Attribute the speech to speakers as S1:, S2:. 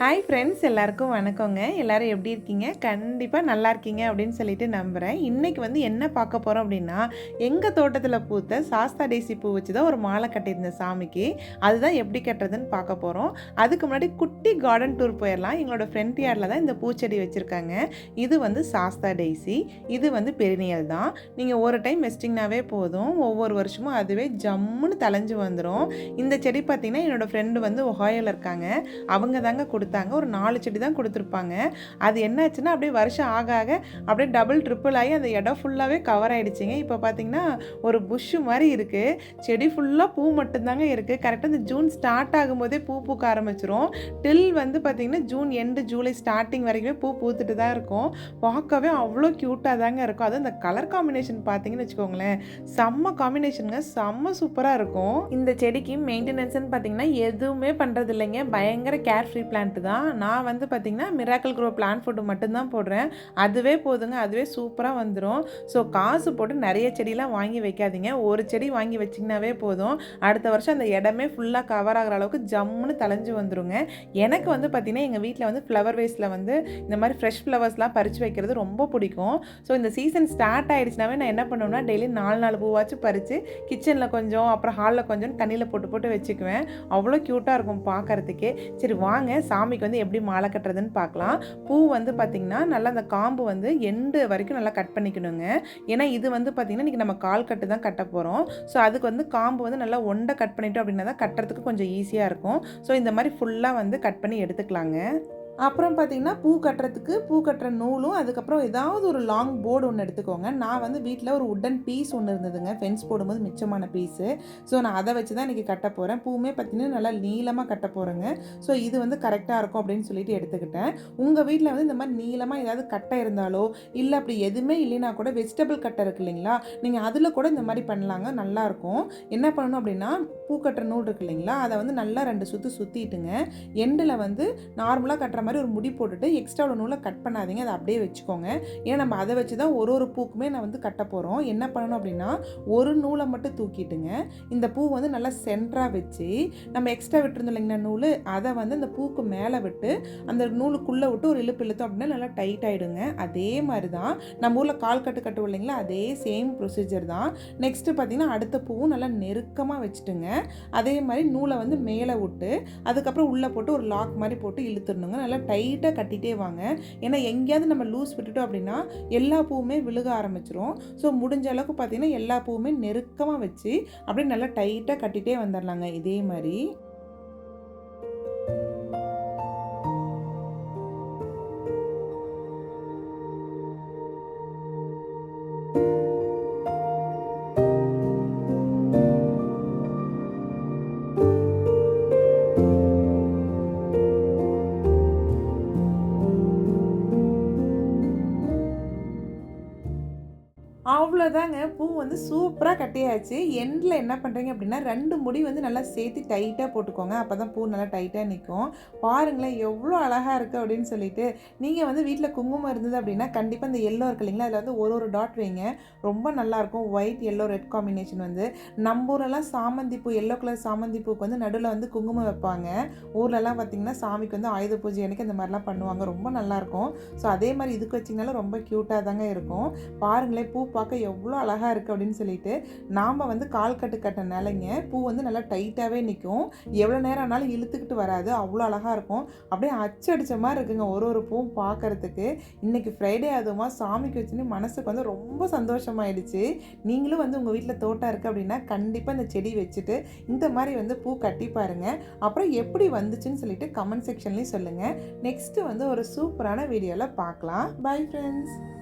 S1: Hi friends எல்லாருக்கும் வணக்கங்க. எல்லாரும் எப்படி இருக்கீங்க? கண்டிப்பாக நல்லா இருக்கீங்க அப்படின்னு சொல்லிட்டு நம்புகிறேன் இன்றைக்கி வந்து என்ன பார்க்க போகிறோம் அப்படின்னா எங்கள் தோட்டத்தில் பூத்த சாஸ்தா டேசி பூ வச்சு தான் ஒரு மாலை கட்டியிருந்தேன் சாமிக்கு. அதுதான் எப்படி கட்டுறதுன்னு பார்க்க போகிறோம் அதுக்கு முன்னாடி குட்டி கார்டன் டூர் போயிடலாம் எங்களோட ஃப்ரண்ட் யார்டில் தான் இந்த பூச்செடி வச்சுருக்காங்க. இது வந்து சாஸ்தா டேசி இது வந்து பெருநியல் தான். நீங்கள் ஒரு டைம் வெஸ்டிங்னாவே போதும். ஒவ்வொரு வருஷமும் அதுவே ஜம்முன்னு தலைஞ்சு வந்துடும் இந்த செடி பார்த்திங்கன்னா என்னோடய ஃப்ரெண்டு வந்து ஒஹாயோவில் இருக்காங்க. அவங்க தாங்க கொடுத்தாங்க. ஒரு நாலு செடி தான் கொடுத்துருப்பாங்க. அது என்னாச்சுன்னா அப்படியே வருஷம் ஆக ஆக அப்படியே டபுள் ட்ரிப்பிள் ஆகி அந்த இடம் ஃபுல்லாகவே கவர் ஆகிடுச்சிங்க இப்போ பார்த்தீங்கன்னா ஒரு புஷ்ஷு மாதிரி இருக்குது செடி ஃபுல்லாக பூ மட்டும்தாங்க இருக்குது கரெக்டாக இந்த ஜூன் ஸ்டார்ட் ஆகும்போதே பூ பூக்க ஆரம்பிச்சிரும். டில் வந்து பார்த்திங்கன்னா ஜூன் எண்டு ஜூலை ஸ்டார்டிங் வரைக்குமே பூ பூத்துட்டு தான் இருக்கும். பார்க்கவே அவ்வளோ க்யூட்டாக தாங்க இருக்கும். அதுவும் இந்த கலர் காம்பினேஷன் பார்த்தீங்கன்னு வச்சுக்கோங்களேன். செம்ம காம்பினேஷனுங்க செம்ம சூப்பராக இருக்கும். இந்த செடிக்கு மெயின்டெனன்ஸ்னு பார்த்தீங்கன்னா எதுவுமே பண்ணுறது இல்லைங்க பயங்கர கேர் ஃப்ரீ பிளான்ட் தான் நான் வந்து பார்த்தீங்கன்னா மிராக்கல் க்ரோ பிளான் ஃபுட்டு மட்டும்தான் போடுறேன். அதுவே போதுங்க அதுவே சூப்பராக வந்துடும் ஸோ காசு போட்டு நிறைய செடிலாம் வாங்கி வைக்காதீங்க. ஒரு செடி வாங்கி வச்சிங்கனாவே போதும். அடுத்த வருஷம் அந்த இடமே ஃபுல்லாக கவர் ஆகிற அளவுக்கு ஜம்முன்னு தலைஞ்சு வந்துடுங்க எனக்கு வந்து பார்த்திங்கன்னா எங்கள் வீட்டில் வந்து ஃப்ளவர் வேஸில் வந்து இந்த மாதிரி ஃப்ரெஷ் ஃப்ளவர்ஸ்லாம் பறித்து வைக்கிறது ரொம்ப பிடிக்கும். ஸோ இந்த சீசன் ஸ்டார்ட் ஆகிடுச்சுனாவே நான் என்ன பண்ணுவேன்னா டெய்லி நாலு நாலு பூவாச்சும் பறித்து கிச்சனில் கொஞ்சம் அப்புறம் ஹாலில் கொஞ்சம் தண்ணியில் போட்டு போட்டு வச்சுக்குவேன். அவ்வளோ க்யூட்டாக இருக்கும் பார்க்கறதுக்கே சரி வாங்க சாமிக்கு வந்து எப்படி மாலை கட்டுறதுன்னு பார்க்கலாம். பூ வந்து பார்த்திங்கன்னா நல்லா அந்த காம்பு வந்து எண்டு வரைக்கும் நல்லா கட் பண்ணிக்கணுங்க. ஏன்னா இது வந்து பார்த்திங்கன்னா இன்றைக்கி நம்ம கால் கட்டு தான் கட்ட போகிறோம் ஸோ அதுக்கு வந்து காம்பு வந்து நல்லா ஒண்டை கட் பண்ணிட்டோம் அப்படின்னா தான் கட்டுறதுக்கு கொஞ்சம் ஈஸியாக இருக்கும். ஸோ இந்த மாதிரி ஃபுல்லாக வந்து கட் பண்ணி எடுத்துக்கலாங்க. அப்புறம் பார்த்தீங்கன்னா பூ கட்டுறதுக்கு பூ கட்டுற நூலும் அதுக்கப்புறம் ஏதாவது ஒரு லாங் போர்டு ஒன்று எடுத்துக்கோங்க. நான் வந்து வீட்டில் ஒரு உட்டன் பீஸ் ஒன்று இருந்ததுங்க. ஃபென்ஸ் போடும்போது மிச்சமான பீஸு ஸோ நான் அதை வச்சு தான் இன்றைக்கி கட்ட போகிறேன் பூவுமே பார்த்தீங்கன்னா நல்லா நீளமாக கட்ட போகிறேங்க ஸோ இது வந்து கரெக்டாக இருக்கும் அப்படின்னு சொல்லிட்டு எடுத்துக்கிட்டேன். உங்கள் வீட்டில் வந்து இந்த மாதிரி நீளமாக ஏதாவது கட்டை இருந்தாலோ இல்லை அப்படி எதுவுமே இல்லைனா கூட வெஜிடபிள் கட்டை இருக்கு இல்லைங்களா? நீங்கள் அதில் கூட இந்த மாதிரி பண்ணலாங்க. நல்லாயிருக்கும் என்ன பண்ணணும் அப்படின்னா பூ கட்டுற நூல் இருக்கு இல்லைங்களா? அதை வந்து நல்லா ரெண்டு சுற்று சுற்றிட்டுங்க எண்டில் வந்து நார்மலாக கட்டுற மாதிரி ஒரு முடி போட்டுட்டு எக்ஸ்ட்ரா ஒரு நூலை கட் பண்ணாதீங்க. அதை அப்படியே வச்சுக்கோங்க. ஏன்னா நம்ம அதை வச்சு தான் ஒரு ஒரு பூக்குமே நான் வந்து கட்ட போகிறோம் என்ன பண்ணணும் அப்படின்னா ஒரு நூலை மட்டும் தூக்கிட்டுங்க. இந்த பூ வந்து நல்லா சென்டராக வச்சு நம்ம எக்ஸ்ட்ரா விட்டுருந்தோம் இல்லைங்களா நூல்? அதை வந்து அந்த பூக்கு மேலே விட்டு அந்த நூலுக்குள்ளே விட்டு ஒரு இழுப்பு இழுத்தோம் அப்படின்னா நல்லா டைட் ஆகிடுங்க அதே மாதிரி தான் நம்ம ஊரில் கால் கட்டு கட்டுவோம் இல்லைங்களா? அதே சேம் ப்ரொசீஜர் தான். நெக்ஸ்ட்டு பார்த்தீங்கன்னா அடுத்த பூவும் நல்லா நெருக்கமாக வச்சுட்டுங்க. அதே மாதிரி நூலை வந்து மேலே விட்டு அதுக்கப்புறம் உள்ளே போட்டு ஒரு லாக் மாதிரி போட்டு இழுத்துடணுங்க. நல்லா டைட்டாக கட்டிகிட்டே வாங்க. ஏன்னா எங்கேயாவது நம்ம லூஸ் விட்டுட்டோம் அப்படின்னா எல்லா பூவுமே விழுக ஆரம்பிச்சிரும். ஸோ முடிஞ்ச அளவுக்கு பார்த்திங்கன்னா எல்லா பூவுமே நெருக்கமாக வச்சு அப்படியே நல்லா டைட்டாக கட்டிகிட்டே வந்துடலாங்க இதே மாதிரி. அவ்வளோதாங்க பூ வந்து சூப்பராக கட்டியாச்சு. எண்டில் என்ன பண்ணுறீங்க அப்படின்னா ரெண்டு முடி வந்து நல்லா சேர்த்து டைட்டாக போட்டுக்கோங்க. அப்போ தான் பூ நல்லா டைட்டாக நிற்கும் பாருங்களேன் எவ்வளோ அழகாக இருக்குது அப்படின்னு சொல்லிட்டு. நீங்கள் வந்து வீட்டில் குங்குமம் இருந்தது அப்படின்னா கண்டிப்பாக இந்த எல்லோ இருக்கு இல்லைங்களா? அதில் வந்து ஒரு ஒரு டாட் வைங்க. ரொம்ப நல்லாயிருக்கும் ஒயிட் எல்லோ ரெட் காம்பினேஷன் வந்து. நம்ம ஊரெல்லாம் சாமந்தி பூ எல்லோ கலர் சாமந்தி பூக்கு வந்து நடுவில் வந்து குங்குமம் வைப்பாங்க. ஊர்லலாம் பார்த்திங்கன்னா சாமிக்கு வந்து ஆயுத பூஜை அன்றைக்கி அந்த மாதிரிலாம் பண்ணுவாங்க. ரொம்ப நல்லாயிருக்கும் ஸோ அதே மாதிரி இதுக்கு வச்சிங்கனாலும் ரொம்ப க்யூட்டாக தாங்க இருக்கும். பாருங்களேன் பூ பார்க்க எவ்வளோ அழகாக இருக்குது அப்படின்னு சொல்லிட்டு நாம் வந்து கால் கட்டு கட்ட நிலைங்க. பூ வந்து நல்லா டைட்டாகவே நிற்கும் எவ்வளோ நேரம் ஆனாலும் இழுத்துக்கிட்டு வராது. அவ்வளோ அழகாக இருக்கும். அப்படியே அச்சடிச்ச மாதிரி இருக்குங்க ஒரு ஒரு பூவும் பார்க்கறதுக்கு. இன்றைக்கி ஃப்ரைடே அதுவுமா சாமிக்கு வச்சுன்னு மனசுக்கு வந்து ரொம்ப சந்தோஷமாயிடுச்சு. நீங்களும் வந்து உங்கள் வீட்டில் தோட்டம் இருக்குது அப்படின்னா கண்டிப்பாக இந்த செடி வச்சுட்டு இந்த மாதிரி வந்து பூ கட்டி பாருங்கள் அப்புறம் எப்படி வந்துச்சுன்னு சொல்லிட்டு கமெண்ட் செக்ஷன்லேயும் சொல்லுங்கள் நெக்ஸ்ட்டு வந்து ஒரு சூப்பரான வீடியோவில் பார்க்கலாம். Bye friends